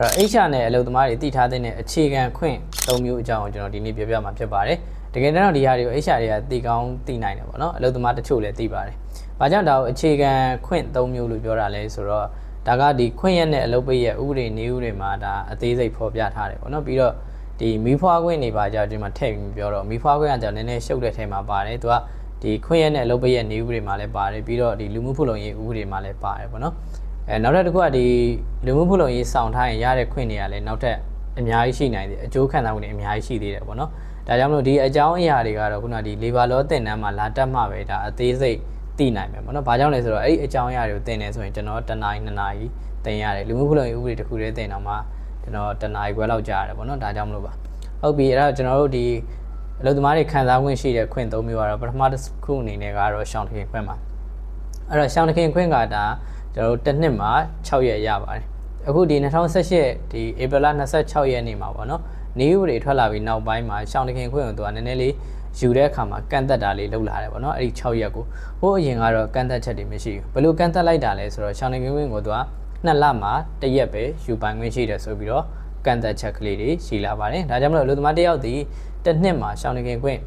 အဲ့တော့ HR နဲ့အလုပ်သမားတွေတည်ထားတဲ့အခြေခံခွင့်၃မျိုးအကြောင်းကိုကျွန်တော်ဒီနေ့ပြောပြမှာဖြစ်ပါတယ်တကယ်တော့ဒီဟာတွေကို HR တွေကတည်ကောင်းတည်နိုင်တယ်ပေါ့နော်အလုပ်သမားတချို့လည်းတည်ပါတယ်ဘာကြောင့်ဒါကိုအခြေခံခွင့်၃မျိုးလို့ပြောတာလဲဆိုတော့ဒါကဒီခွင့်ရက်နဲ့အလုပ်ပိတ်ရက်ဥပဒေနေဥတွေမှာဒါအသေးစိတ်ဖော်ပြထားတယ်ပေါ့နော်ပြီးတော့ဒီမီးဖွားခွင့်တွေပါကြောင့်ဒီမှာထည့်ပြီးပြောတော့မီးဖွားခွင့်ကကြောင့်နည်းနည်းရှုပ်တဲ့ထဲမှာပါတယ်သူကဒီခွင့်ရက်နဲ့အလုပ်ပိတ်ရက်နေဥတွေမှာလည်းပါတယ်ပြီးတော့ဒီလူမှုဖူလုံရေးဥပဒေမှာလည်းပါတယ်ပေါ့နော် အဲနောက်ထပ်တစ်ခုကဒီလူမှုဖူလုံရေးဆောင်ထားရင်ရတဲ့ခွင့်တွေကလည်းနောက်ထပ်အများကြီးရှိနိုင်တယ်အကျိုးခံစားမှုတွေအများကြီးရှိသေးတယ်ပေါ့နော်ဒါကြောင့်မလို့ဒီအကြောင်းအရာတွေကတော့ခုနကဒီ labor law သင်တန်းမှာလာတက်မှပဲဒါအသေးစိတ်သိနိုင်မယ်ပေါ့နော်ဘာကြောင့်လဲဆိုတော့အဲ့ဒီအကြောင်းအရာတွေကိုသင်နေဆိုရင်ကျွန်တော်တနားရီနှစ်နာရီသင်ရတယ်လူမှုဖူလုံရေးဥပဒေတစ်ခုတည်းသင်တော့မှကျွန်တော်တနားရီခွဲလောက်ကြာရတယ်ပေါ့နော်ဒါကြောင့်မလို့ပါဟုတ်ပြီအဲ့တော့ကျွန်တော်တို့ဒီအလုပ်သမားတွေခံစားခွင့်ရှိတဲ့ခွင့်၃မျိုးကတော့ပထမတစ်ခုအနေနဲ့ကတော့ရှောင်းတခင်ခွင့်ပါအဲ့တော့ရှောင်းတခင်ခွင့်ကဒါ ကျွန်တော်တို့တစ်နှစ်မှာ6ရက်ရပါတယ်အခုဒီ2018ဒီဧပြီလ26ရက်နေ့မှာပေါ့နော်နေဥပဒေထွက်လာပြီးနောက်ပိုင်းမှာရှောင်းတခင်ခွင့်ကိုသူကနည်းနည်းလေးယူတဲ့အခါမှာကန့်သက်တာလေးလုပ်လာတယ်ပေါ့နော်အဲ့ဒီ6ရက်ကိုဟိုအရင်ကတော့ကန့်သက်ချက်တွေမရှိဘူးဘယ်လိုကန့်သက်လိုက်တာလဲဆိုတော့ရှောင်းတခင်ခွင့်ကိုသူကနှစ်လမှာတစ်ရက်ပဲယူပိုင်ခွင့်ရှိတယ်ဆိုပြီးတော့ကန့်သက်ချက်ကလေးတွေရှိလာပါတယ်ဒါကြောင့်မလို့အလုပ်သမားတစ်ယောက်ဒီတစ်နှစ်မှာရှောင်းတခင်ခွင့်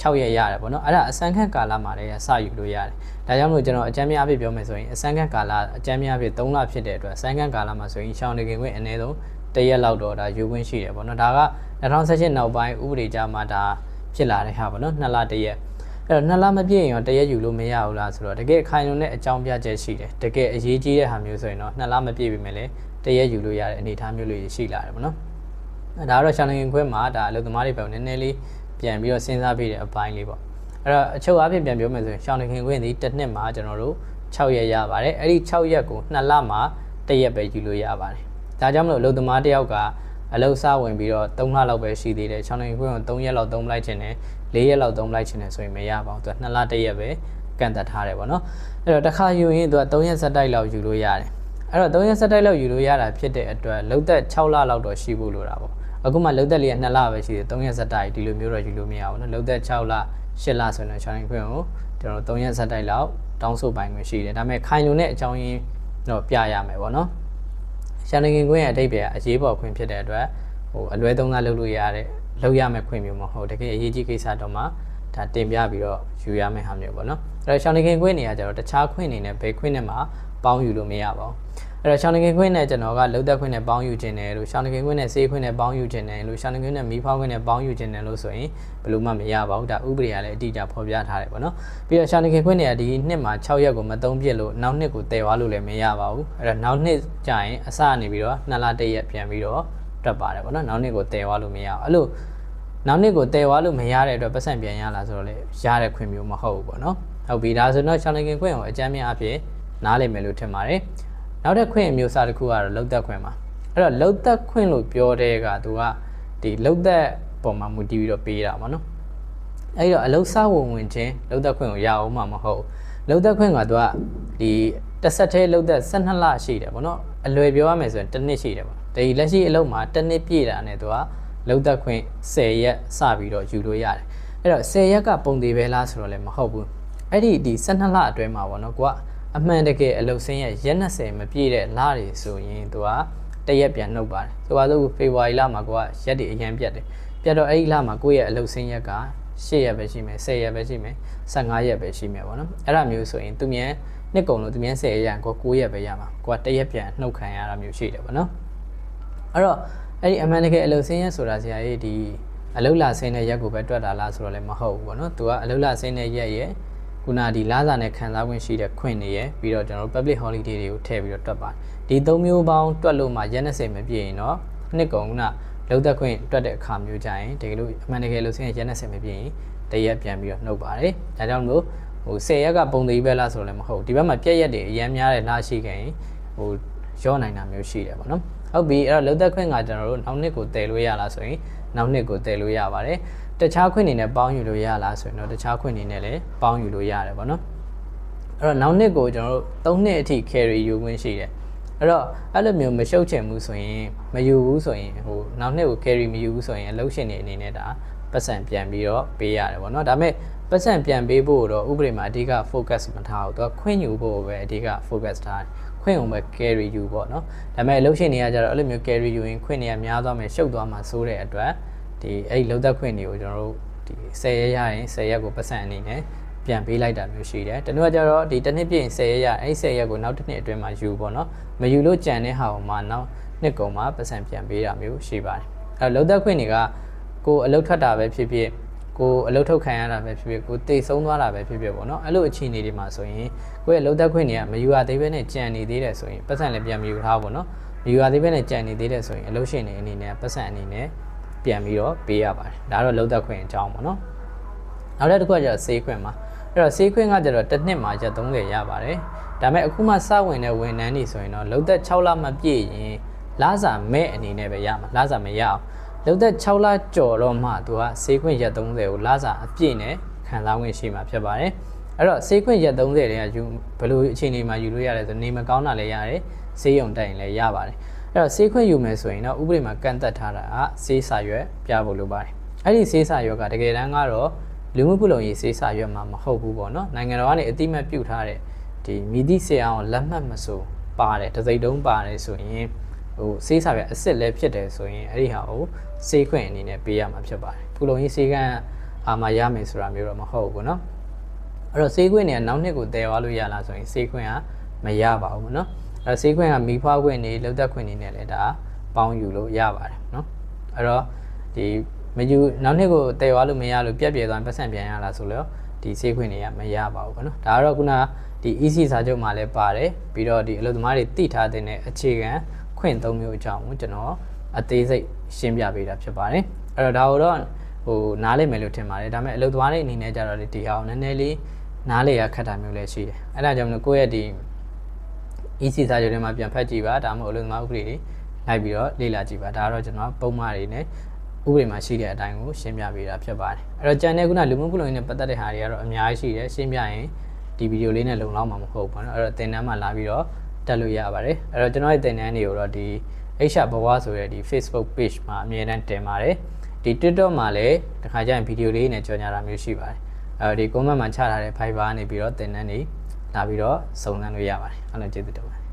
6ရက်ရတယ်ပေါ့နော်အဲ့ဒါအစမ်းခန့်ကာလမှာလည်းစယူလို့ရတယ်ဒါကြောင့်မလို့ကျွန်တော်အကြမ်းများအဖြစ်ပြောမယ်ဆိုရင်အစမ်းခန့်ကာလအကြမ်းများအဖြစ်3လဖြစ်တဲ့အတွက်အစမ်းခန့်ကာလမှာဆိုရင်ရှောင်းတခင်ခွင့်အနည်းဆုံးတစ်ရက်လောက်တော့ဒါယူခွင့်ရှိတယ်ပေါ့နော်ဒါက2018နောက်ပိုင်းဥပဒေကြမှာဒါဖြစ်လာတဲ့ဟာပေါ့နော်2လတစ်ရက်အဲ့တော့2လမပြည့်ရင်ရောတစ်ရက်ယူလို့မရဘူးလားဆိုတော့တကယ်ခိုင်လုံတဲ့အကြောင်းပြချက်ရှိတယ်တကယ်အရေးကြီးတဲ့ဟာမျိုးဆိုရင်တော့2လမပြည့်ပြီမဲ့လေတစ်ရက်ယူလို့ရတဲ့အနေအထားမျိုးလေးရှိလာတယ်ပေါ့နော်အဲဒါကတော့ရှောင်းလင်ခွဲမှာဒါအလုပ်သမားတွေပဲနည်းနည်းလေး ပြန်ပြီးတော့စဉ်းစားပြီးတဲ့အပိုင်းလေးပေါ့အဲ့တော့အချုပ်အဖြစ်ပြန်ပြောမယ်ဆိုရင်ရှောင်းလင်ခွင့်ဒီတစ်နှစ်မှာကျွန်တော်တို့6ရက်ရပါတယ်အဲ့ဒီ6ရက်ကို2လမှာ1ရက်ပဲယူလို့ရပါတယ်ဒါကြောင့်မလို့အလုပ်သမားတစ်ယောက်ကအလုပ်စဝင်ပြီးတော့3လလောက်ပဲရှိသေးတယ်ရှောင်းလင်ခွင့်ကို3ရက်လောက်သုံးလိုက်ခြင်းနဲ့4ရက်လောက်သုံးလိုက်ခြင်းနဲ့ဆိုရင်မရပါဘူးသူက2လ1ရက်ပဲကန့်သက်ထားတယ်ပေါ့နော်အဲ့တော့တစ်ခါယူရင်သူက3ရက်ဆက်တိုက်လောက်ယူလို့ရတယ်အဲ့တော့3ရက်ဆက်တိုက်လောက်ယူလို့ရတာဖြစ်တဲ့အတွက်လုံသက်6လလောက်တော့ရှိဖို့လိုတာပေါ့ အခုမှလုံသက်လေးက2လပဲရှိတယ်3ရက်ဆက်တိုက်ဒီလိုမျိုးတော့ယူလို့မရဘူးနော်လုံသက်6လ8လဆိုရင်တော့ challenge ခွင့်ကိုကျွန်တော်3ရက်ဆက်တိုက်လောက်တောင်းဆိုပိုင်ခွင့်ရှိတယ်ဒါပေမဲ့ခိုင်လုံတဲ့အကြောင်းရင်းတော့ပြရမယ်ပေါ့နော် challenge ခွင့်ရဲ့အတိတ်ပဲအရေးပေါ်ခွင့်ဖြစ်တဲ့အတွက်ဟိုအလွဲသုံးစားလုပ်လို့ရတဲ့လုပ်ရမယ့်ခွင့်မျိုးမဟုတ်တကယ်အရေးကြီးကိစ္စတော့မှ ဒါတင်ပြပြီးတော့ယူရမယ့်ဟာမျိုးပေါ့နော်အဲ့တော့ challenge ခွင့်နေရကြတော့တခြားခွင့်နေနဲ့ဘယ်ခွင့်နဲ့မှပေါင်းယူလို့မရပါဘူးအဲ့တော့ရှောင်းနေခွင့်နဲ့ကျွန်တော်ကလုံသက်ခွင့်နဲ့ပေါင်းယူခြင်းတယ်လို့ရှောင်းနေခွင့်နဲ့စေးခွင့်နဲ့ပေါင်းယူခြင်းတယ်လို့ရှောင်းနေခွင့်နဲ့မီးဖောက်ခွင့်နဲ့ပေါင်းယူခြင်းတယ်လို့ဆိုရင်ဘယ်လိုမှမရပါဘူးဒါဥပဒေကလည်းအတိအကျဖော်ပြထားတယ်ပေါ့နော်ပြီးတော့ရှောင်းနေခွင့်နဲ့ဒီနှစ်မှာ6ရက်ကိုမသုံးပြစ်လို့နောက်နှစ်ကိုတည်သွားလို့လည်းမရပါဘူးအဲ့တော့နောက်နှစ်ကျရင်အစနေပြီးတော့နှစ်လတစ်ရက်ပြန်ပြီးတော့တွက်ပါတယ်ပေါ့နော်နောက်နှစ်ကိုတည်သွားလို့မရအောင်အဲ့လို နောက်နှစ်ကိုတည်သွားလို့မရတဲ့အတွက်ပတ်စံပြန်ရလာဆိုတော့လေရတဲ့ခွင့်မျိုးမဟုတ်ဘူးပေါ့နော်ဟုတ်ပြီဒါဆိုတော့ရှောင်းနေခွင့်ကိုအကြမ်းများအဖြစ်နားလည်မယ်လို့ထင်ပါတယ်နောက်တစ်ခွင့်အမျိုးအစားတစ်ခုကတော့လုံသက်ခွင့်ပါအဲ့တော့လုံသက်ခွင့်လို့ပြောတဲ့ကသူကဒီလုံသက်ပုံမှာမူတည်ပြီးတော့ပေးတာပေါ့နော်အဲ့တော့အလုံစားဝင်ဝင်ချင်းလုံသက်ခွင့်ကိုရအောင်မှမဟုတ်လုံသက်ခွင့်ကသူကဒီတစ်ဆက်သေးလုံသက်12လရှိတယ်ပေါ့နော်အလွယ်ပြောရမယ်ဆိုရင်တစ်နှစ်ရှိတယ်ပေါ့ဒီလက်ရှိအလုံမှာတစ်နှစ်ပြည့်တာနဲ့သူက လုံသက်ခွင့်10ရက်စပြီးတော့ယူလို့ရတယ်အဲ့တော့10ရက်ကပုံသေးပဲလားဆိုတော့လည်းမဟုတ်ဘူးအဲ့ဒီဒီ12လအတွင်းမှာပေါ့နော်ကိုကအမှန်တကယ်အလုတ်စင်းရဲ့ရက်20မပြည့်တဲ့လတွေဆိုရင်သူကတရက်ပြန်နှုတ်ပါတယ်ဆိုပါစို့ဖေဖော်ဝါရီလမှာကိုကရက်တွေအရင်ပြတ်တယ်ပြတ်တော့အဲ့ဒီလမှာကိုယ့်ရဲ့အလုတ်စင်းရက်က10ရက်ပဲရှိမယ်10ရက်ပဲရှိမယ်15ရက်ပဲရှိမယ်ပေါ့နော်အဲ့ဒါမျိုးဆိုရင်သူမြန်နှစ်ကုန်လို့သူမြန်10ရက်ရရင်ကို9ရက်ပဲရမှာကိုကတရက်ပြန်နှုတ်ခံရတာမျိုးရှိတယ်ပေါ့နော်အဲ့တော့ အဲ့ဒီအမှန်တကယ်အလုတ်စင်းရက်ဆိုတာဆရာကြီးဒီအလုတ်လာစင်းတဲ့ရက်ကိုပဲတွက်တာလားဆိုတော့လည်းမဟုတ်ဘူးပေါ့နော်သူကအလုတ်လာစင်းတဲ့ရက်ရဲ့ခုနဒီလာစာနဲ့ခံစား권ရှိတဲ့ခွင့်တွေရယ်ပြီးတော့ကျွန်တော်တို့ public holiday တွေကိုထည့်ပြီးတော့တွက်ပါတယ်ဒီ၃မျိုးပေါင်းတွက်လို့မှရက်20မပြည့်ရင်တော့နှစ်ကုန်ကလုံသက်ခွင့်တွက်တဲ့အခါမျိုးကြရင်တကယ်လို့အမှန်တကယ်လို့ဆင်းရဲရက်20မပြည့်ရင်တရက်ပြန်ပြီးတော့နှုတ်ပါတယ်ဒါကြောင့်မလို့ဟို10ရက်ကပုံသေးပဲလားဆိုတော့လည်းမဟုတ်ဒီဘက်မှာပြက်ရက်တွေအများများတဲ့လားရှိခဲ့ရင်ဟိုရောနိုင်တာမျိုးရှိတယ်ပေါ့နော် ဟုတ်ပြီအဲ့တော့လုံသက်ခွင့်ကကျွန်တော်တို့နောက်နှစ်ကိုတည်လို့ရလားဆိုရင်နောက်နှစ်ကိုတည်လို့ရပါတယ်တခြားခွင့်နေနဲ့ပေါင်းယူလို့ရလားဆိုရင်တော့တခြားခွင့်နေနဲ့လည်းပေါင်းယူလို့ရတယ်ပေါ့နော်အဲ့တော့နောက်နှစ်ကိုကျွန်တော်တို့3နှစ်အထိ carry ယူခွင့်ရှိတယ်အဲ့တော့အဲ့လိုမျိုးမရှုပ်ချင်ဘူးဆိုရင်မယူဘူးဆိုရင်ဟိုနောက်နှစ်ကို carry မယူဘူးဆိုရင်အလုပ်ရှင်တွေအနေနဲ့ဒါပတ်စံပြန်ပြီးတော့ပေးရတယ်ပေါ့နော်ဒါပေမဲ့ ပတ်စံပြန်ပေးဖို့တော့ဥပဒေမှာအဓိက focus မထားဘူးသူကခွင့်ယူဖို့ပဲအဓိက focus ထားတယ်ခွင့်ုံပဲ carry ယူပေါ့နော်ဒါပေမဲ့အလုပ်ရှင်တွေကကြတော့အဲ့လိုမျိုး carry ယူရင်ခွင့်တွေကများသွားမယ်ရှုပ်သွားမှာစိုးတဲ့အတွက်ဒီအဲ့ဒီလုံသက်ခွင့်တွေကိုကျွန်တော်တို့ဒီ10ရက်ရရင်10ရက်ကိုပတ်စံအနေနဲ့ပြန်ပေးလိုက်တာမျိုးရှိတယ်တနည်းကကြတော့ဒီတစ်နှစ်ပြည့်ရင်10ရက်ရအဲ့ဒီ10ရက်ကိုနောက်တစ်နှစ်အတွင်းမှာယူပေါ့နော်မယူလို့ကြံတဲ့ဟာကိုမှနောက်နှစ်ကုန်မှာပတ်စံပြန်ပေးတာမျိုးရှိပါတယ်အဲ့လုံသက်ခွင့်တွေကကိုအလုပ်ထွက်တာပဲဖြစ်ဖြစ် ကိုအလုပ်ထုတ်ခံရတာပဲဖြစ်ဖြစ်ကိုတိတ်ဆုံးသွားတာပဲဖြစ်ဖြစ်ပေါ့နော်အဲ့လိုအခြေအနေတွေမှာဆိုရင်ကိုယ့်ရဲ့လုံသက်ခွင့်တွေကမယူရသေးဘဲနဲ့ကြံနေသေးတယ်ဆိုရင်ပတ်စံလည်းပြန်မယူထားပေါ့နော်မယူရသေးဘဲနဲ့ကြံနေသေးတယ်ဆိုရင်အလုပ်ရှင်တွေအနေနဲ့ပတ်စံအနေနဲ့ပြန်ပြီးတော့ပေးရပါတယ်ဒါကတော့လုံသက်ခွင့်အကြောင်းပေါ့နော်နောက်တစ်ခုကကျတော့ဆေးခွင့်မှာအဲ့တော့ဆေးခွင့်ကကျတော့တစ်နှစ်မှာကျ30ရပါတယ်ဒါပေမဲ့အခုမှစဝင်တဲ့ဝန်ထမ်းတွေဆိုရင်တော့လုံသက်6လမပြည့်ရင်လစာမဲ့အနေနဲ့ပဲရမှာလစာမရအောင် လုံသက်6လကျော်တော့မှသူကဆေးခွင့်ရက်30ကိုလစာအပြည့်နဲ့ခံစားခွင့်ရှိမှာဖြစ်ပါတယ်အဲ့တော့ဆေးခွင့်ရက်30တွေကယူဘယ်လိုအခြေအနေမှာယူလို့ရလဲဆိုနေမကောင်းတာလည်းရတယ်ဆေးရုံတက်ရင်လည်းရပါတယ်အဲ့တော့ဆေးခွင့်ယူမယ်ဆိုရင်တော့ဥပဒေမှာကန့်သက်ထားတာကဆေးစာရွက်ပြဖို့လိုပါတယ်အဲ့ဒီဆေးစာရွက်ကတကယ်တမ်းကတော့လူမှုပုလုံရေးစေးစာရွက်မှာမဟုတ်ဘူးပေါ့နော်နိုင်ငံတော်ကနေအတိမတ်ပြုထားတဲ့ဒီမြည်သည့်ဆရာအောင်လက်မှတ်မဆိုပါတယ်တစိမ့်တုံးပါတယ်ဆိုရင်ဟိုစေးစာရွက်အစ်စ်လည်းဖြစ်တယ်ဆိုရင်အဲ့ဒီဟာကို စေးခွင့်အနေနဲ့ပေးရမှာဖြစ်ပါတယ်ပုလုံရေးစေးကန်းအာမရမယ်ဆိုတာမျိုးတော့မဟုတ်ဘူးပေါ့နော်အဲ့တော့စေးခွင့်เนี่ยနောက်နှစ်ကိုတည်သွားလို့ရလားဆိုရင်စေးခွင့်ကမရပါဘူးပေါ့နော်အဲ့တော့စေးခွင့်ကမိဖွားခွင့်နေလောက်သက်ခွင့်နေနဲ့လည်းဒါပေါင်းယူလို့ရပါတယ်နော်အဲ့တော့ဒီ မယူနောက်နှစ်ကိုတည်သွားလို့မရလို့ပြက်ပြဲသွားရင်ပတ်စံပြန်ရလားဆိုတော့ဒီစေးခွင့်တွေကမရပါဘူးပေါ့နော်ဒါကတော့ခုနဒီ EC စာချုပ်မှာလည်းပါတယ်ပြီးတော့ဒီအလုပ်သမားတွေတည်ထားတဲ့အခြေခံခွင့်၃မျိုးအကြောင်းကိုကျွန်တော် အသေးစိတ်ရှင်းပြပေးတာဖြစ်ပါတယ်အဲ့တော့ဒါကိုတော့ဟိုနားလည်မယ်လို့ထင်ပါတယ်ဒါပေမဲ့အလုပ်သွားတဲ့အနေနဲ့ကြတော့ဒီဟာကိုနည်းနည်းလေးနားလည်ရခက်တာမျိုးလည်းရှိတယ်အဲ့ဒါကြောင့်မလို့ကိုယ့်ရဲ့ဒီ EC စာချုပ်တွေမှာပြန်ဖတ်ကြည့်ပါဒါမှမဟုတ်အလုပ်သမားဥပဒေတွေလိုက်ပြီးတော့လေ့လာကြည့်ပါဒါကတော့ကျွန်တော်ပုံမှားတွေနဲ့ဥပဒေမှာရှိတဲ့အတိုင်းကိုရှင်းပြပေးတာဖြစ်ပါတယ်အဲ့တော့ကြံတဲ့ခုနလူမှုဖွံ့ဖြိုးရေးနဲ့ပတ်သက်တဲ့ဟာတွေကတော့အများကြီးရှိတယ်ရှင်းပြရင်ဒီဗီဒီယိုလေးနဲ့လုံလောက်မှာမဟုတ်ဘူးပေါ့နော်အဲ့တော့သင်တန်းမှာလာပြီးတော့တက်လို့ရပါတယ်အဲ့တော့ကျွန်တော်ရဲ့သင်တန်းတွေကိုတော့ဒီ HR ဘဝဆိုတဲ့ဒီ Facebook page မှာအမြဲတမ်းတင်ပါတယ်ဒီ TikTok မှာလည်းတခါကျရင်ဗီဒီယိုလေးနဲ့ကြော်ညာတာမျိုးရှိပါတယ်အဲ့တော့ဒီ comment မှာချထားတဲ့ Fiverr ကနေပြီးတော့သင်တန်းတွေလာပြီးတော့စုံစမ်းလို့ရပါတယ်အဲ့တော့ကျေးဇူးတင်ပါတယ်